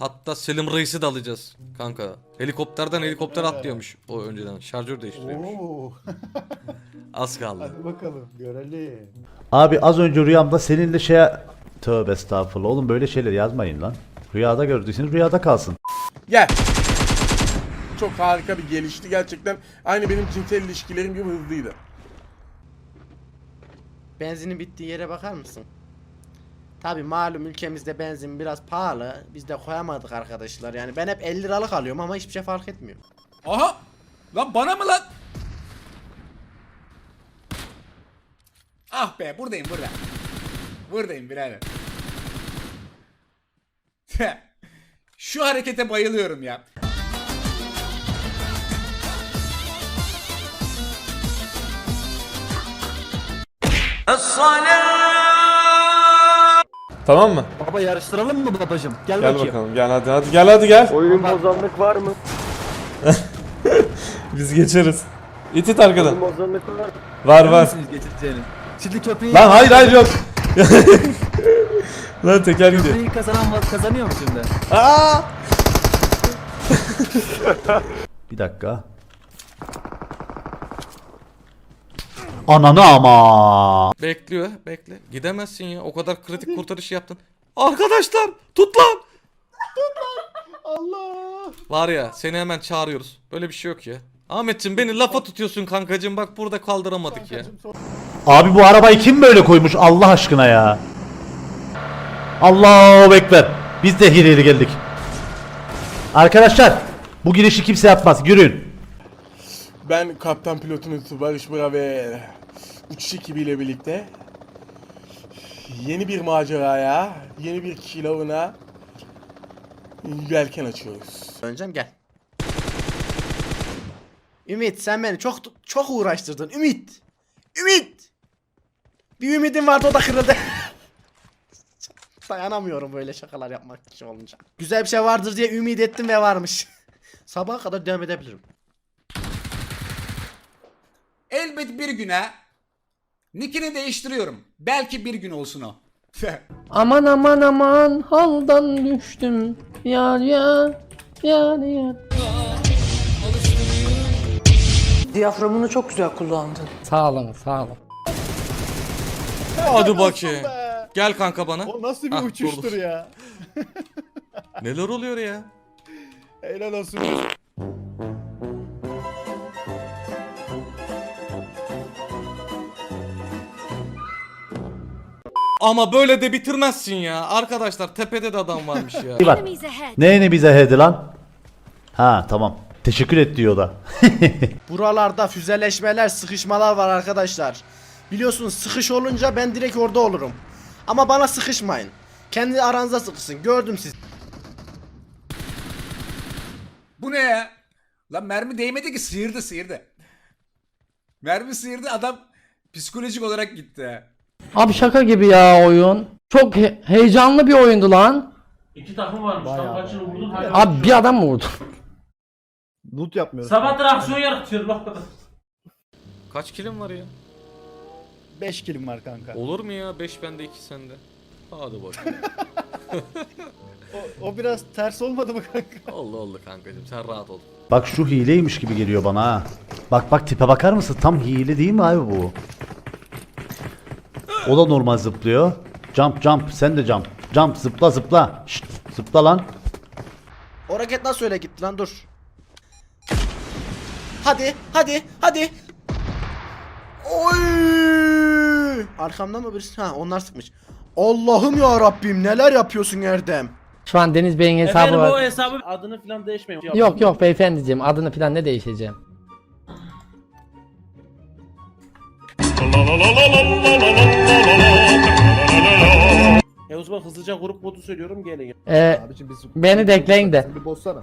Hatta Selim Reis'i de alacağız kanka. Helikopterden helikopter atlıyormuş o önceden. Şarjör değiştiriyormuş. Oo. Az kaldı. Hadi bakalım görelim. Abi az önce rüyamda seninle şeye... Tövbe estağfurullah oğlum böyle şeyler yazmayın lan. Rüyada gördüyseniz rüyada kalsın. Gel. Çok harika bir gelişti gerçekten. Aynı benim cinsel ilişkilerim gibi hızlıydı. Benzinin bittiği yere bakar mısın? Tabi malum ülkemizde benzin biraz pahalı. Biz de koyamadık arkadaşlar. Yani ben hep 50 liralık alıyorum ama hiçbir şey fark etmiyor. Aha! Lan bana mı lan? Ah be buradayım burada. Buradayım birader. Şu harekete bayılıyorum ya. Tamam mı? Baba yarıştıralım mı babacım? Gel, Gel bakayım. bakalım gel hadi hadi gel hadi gel. Oyun bozanlık var mı? Biz geçeriz. İt it arkadan. Oyun bozanlık var mı? Var var. geçireceğini? Şimdi köprüyü, Lan hayır hayır yok. Lan teker gidiyor. köprüyü kazanan kazanıyor mu şimdi? Aa! Bir dakika. Ananı ama. Bekliyor bekle. Gidemezsin ya. O kadar kritik kurtarış yaptın. Arkadaşlar tut lan. Allah. Var ya seni hemen çağırıyoruz. Böyle bir şey yok ya. Ahmetciğim beni lafa tutuyorsun kankacığım bak burada kaldıramadık ya. Abi bu arabayı kim böyle koymuş Allah aşkına ya? Allahu Ekber. Biz de hileli geldik. Arkadaşlar bu girişi kimse yapmaz. Yürüyün. Ben kaptan pilotunuz Barış Bura ve uçuş ekibiyle birlikte yeni bir maceraya, yeni bir kilavına yelken açıyoruz. Döneceğim gel. Ümit sen beni çok çok uğraştırdın. Ümit. Ümit. Bir ümidim vardı o da kırıldı. Dayanamıyorum böyle şakalar yapmak için olunca. Güzel bir şey vardır diye ümit ettim ve varmış. Sabaha kadar devam edebilirim. Elbet bir güne nickini değiştiriyorum. Belki bir gün olsun o. Aman aman aman haldan düştüm yar ya yar ya. Diyaframını çok güzel kullandın. Sağ olun sağ olun. Hadi bakayım. Gel kanka bana. O nasıl bir Hah, uçuştur dur, dur. ya? Neler oluyor ya? Helal olsun. Ama böyle de bitirmezsin ya. Arkadaşlar tepede de adam varmış ya. Bak. Neyini bize hedi lan? Ha tamam. Teşekkür et diyor da. Buralarda füzeleşmeler, sıkışmalar var arkadaşlar. Biliyorsunuz sıkış olunca ben direkt orada olurum. Ama bana sıkışmayın. Kendi aranızda sıkışın. Gördüm sizi. Bu ne ya? Lan mermi değmedi ki sıyırdı sıyırdı. Mermi sıyırdı adam psikolojik olarak gitti. Abi şaka gibi ya oyun. Çok he- heyecanlı bir oyundu lan. İki takım varmış. Tam kaçını vurdu. Abi bir adam mı vurdu? Loot yapmıyoruz. Sabahtır aksiyon yaratıyor bak. Kaç kilim var ya? 5 kilim var kanka. Olur mu ya? 5 bende 2 sende. Hadi bakayım. O, o biraz ters olmadı mı kanka? oldu oldu kankacığım sen rahat ol. Bak şu hileymiş gibi geliyor bana ha. Bak bak tipe bakar mısın? Tam hile değil mi abi bu? O da normal zıplıyor. Jump jump sen de jump. Jump zıpla zıpla. Şşt, zıpla lan. O raket nasıl öyle gitti lan dur. Hadi hadi hadi. Oy! Arkamda mı birisi? Ha onlar sıkmış. Allah'ım ya Rabbim neler yapıyorsun Erdem? Şu an Deniz Bey'in hesabı Efendim o var. hesabı adını falan değişmeyin. Yok yok beyefendiciğim adını falan ne değişeceğim. E o zaman hızlıca grup modu söylüyorum gelin. Ee, Abicim biz beni de ekleyin de. Bir bozsana.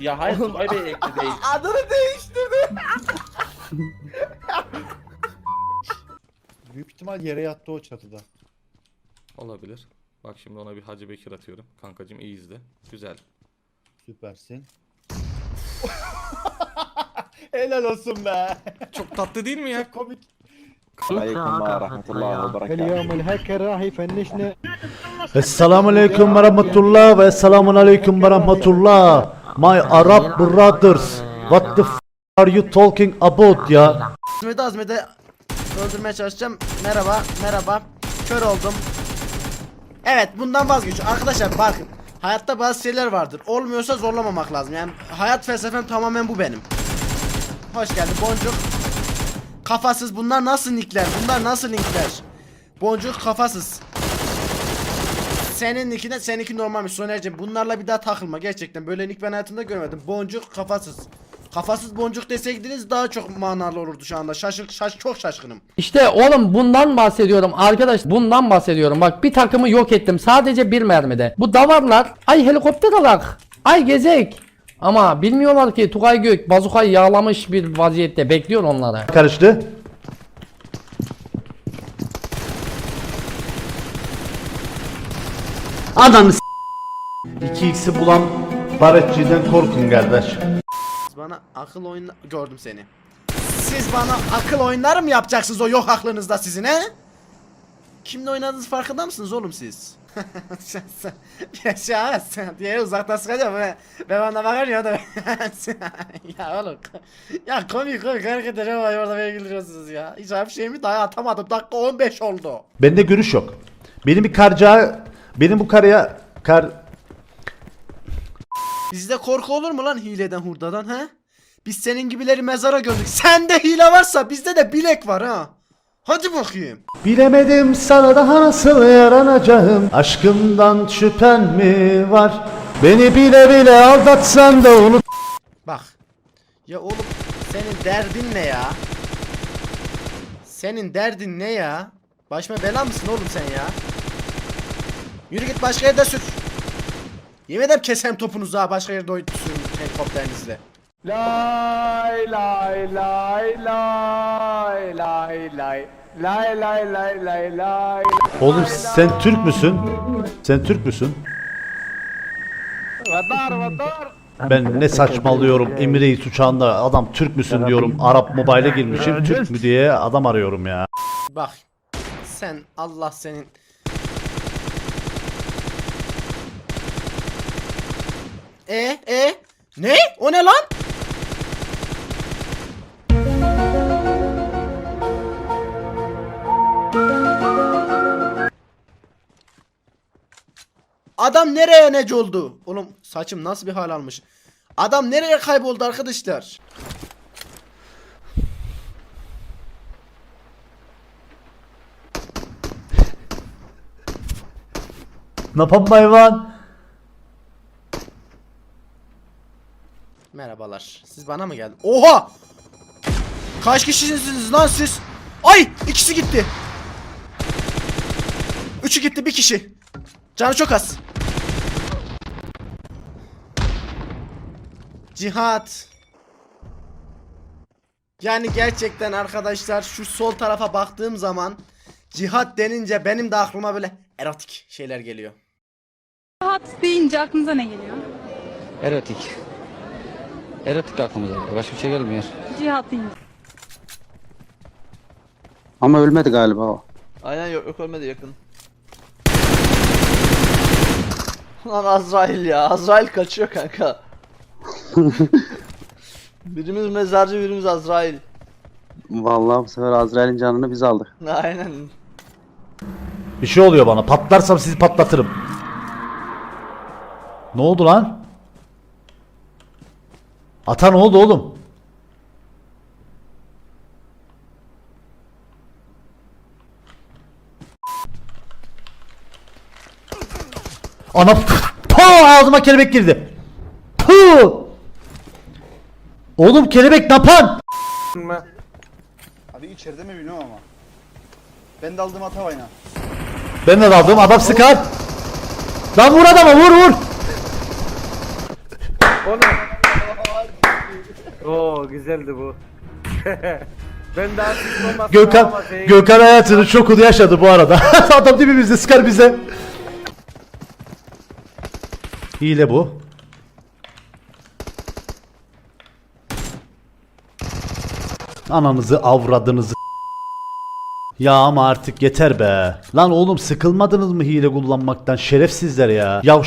Ya hayır Tugay Bey ekli değil. Adını değiştirdi. Büyük ihtimal yere yattı o çatıda. Olabilir. Bak şimdi ona bir Hacı Bekir atıyorum. Kankacığım iyi izle. Güzel. Süpersin. Helal olsun be. Çok tatlı değil mi ya? Komik. Esselamu aleyküm ve rahmetullah ve esselamun aleyküm ve rahmetullah. My Arab brothers. What the f are you talking about ya? Azmet'i Azmet'i öldürmeye çalışacağım. Merhaba, merhaba. Kör oldum. Evet, bundan vazgeç. Arkadaşlar bakın. Hayatta bazı şeyler vardır. Olmuyorsa zorlamamak lazım. Yani hayat felsefem tamamen bu benim. Hoş geldin Boncuk. Kafasız bunlar nasıl nickler? Bunlar nasıl linkler? Boncuk kafasız. Senin nickine seninki normalmiş Soner'cim. Bunlarla bir daha takılma gerçekten. Böyle nick ben hayatımda görmedim. Boncuk kafasız. Kafasız boncuk deseydiniz daha çok manalı olurdu şu anda. Şaşır, şaş, çok şaşkınım. İşte oğlum bundan bahsediyorum arkadaş. Bundan bahsediyorum. Bak bir takımı yok ettim. Sadece bir mermide. Bu davarlar ay helikopter alak. Ay gezek. Ama bilmiyorlar ki Tugay Gök bazukayı yağlamış bir vaziyette bekliyor onları. Karıştı. Ananı s- 2x'i bulan baretçiden korkun kardeş. Siz bana akıl oyunu gördüm seni. Siz bana akıl oyunları mı yapacaksınız o yok aklınızda sizin he? Kimle oynadığınız farkında mısınız oğlum siz? sen yaşa sen diye uzaktan sıkacağım ben ben bakar ya da ya oğlum ya komik komik hareket edeceğim ama orada beni güldürüyorsunuz ya hiç bir şeyimi daha atamadım dakika 15 oldu Bende görüş yok. Benim bir karcağı benim bu karıya kar Bizde korku olur mu lan hileden hurdadan he? Biz senin gibileri mezara gömdük. Sende hile varsa bizde de bilek var ha. Hadi bakayım. Bilemedim sana daha nasıl yaranacağım Aşkımdan şüphen mi var Beni bile bile aldatsan da unut Bak. Ya oğlum senin derdin ne ya? Senin derdin ne ya? Başıma bela mısın oğlum sen ya? Yürü git başka yerde sür. Yemin ederim kesem topunuzu ha başka yerde sürün helikopterinizle. Lay lay lay lay lay lay lay lay lay lay lay Oğlum sen Türk müsün? Sen Türk müsün? Vadar vadar Ben ne saçmalıyorum Emirates uçağında adam Türk müsün diyorum Arap Mobile'e girmişim Türk mü diye adam arıyorum ya Bak. Sen Allah senin E e ne? O ne lan? Adam nereye nec oldu? Oğlum saçım nasıl bir hal almış? Adam nereye kayboldu arkadaşlar? Ne yapalım hayvan? Merhabalar. Siz bana mı geldin? Oha! Kaç kişisiniz lan siz? Ay! ikisi gitti. Üçü gitti bir kişi. Canı çok az. Cihat. Yani gerçekten arkadaşlar şu sol tarafa baktığım zaman cihat denince benim de aklıma böyle erotik şeyler geliyor. Cihat deyince aklınıza ne geliyor? Erotik. Erotik aklımıza Başka bir şey gelmiyor. Cihat deyince. Ama ölmedi galiba o. Aynen yok, yok ölmedi yakın. Lan Azrail ya. Azrail kaçıyor kanka. birimiz mezarcı birimiz Azrail. Vallahi bu sefer Azrail'in canını biz aldık. Aynen. Bir şey oluyor bana patlarsam sizi patlatırım Ne oldu lan? Ata ne oldu oğlum? Ana Puh, ağzıma kelebek girdi. Oğlum kelebek napan. Abi içeride mi bilmiyorum ama. Ben de aldım Atavayna. Ben de daldım adam sıkar. Lan vur adama vur vur. Oo güzeldi bu. ben daha olmasın Gökhan ama şey- Gökhan hayatını çok yaşadı bu arada. adam dibimizde sıkar bize. Hile bu. Ananızı avradınızı Ya ama artık yeter be. Lan oğlum sıkılmadınız mı hile kullanmaktan şerefsizler ya. Ya